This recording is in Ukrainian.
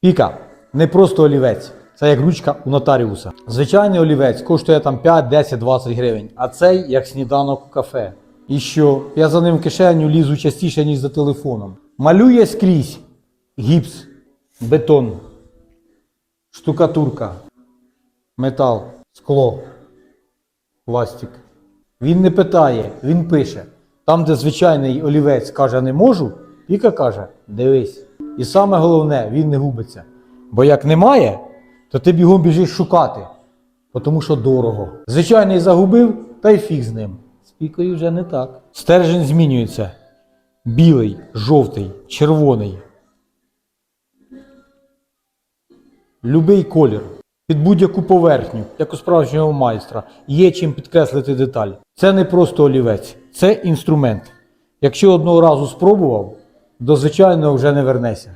Піка не просто олівець, це як ручка у нотаріуса. Звичайний олівець коштує там 5, 10, 20 гривень, а цей як сніданок у кафе. І що? Я за ним в кишеню лізу частіше, ніж за телефоном. Малює скрізь гіпс, бетон, штукатурка, метал, скло, пластик. Він не питає, він пише. Там, де звичайний олівець каже не можу, Піка каже дивись. І саме головне, він не губиться. Бо як немає, то ти бігом біжиш шукати, тому що дорого. Звичайний загубив, та й фіг з ним. З пікою вже не так. Стержень змінюється. Білий, жовтий, червоний. Любий колір. Під будь-яку поверхню, як у справжнього майстра, є чим підкреслити деталь. Це не просто олівець, це інструмент. Якщо одного разу спробував, до звичайного вже не вернеся.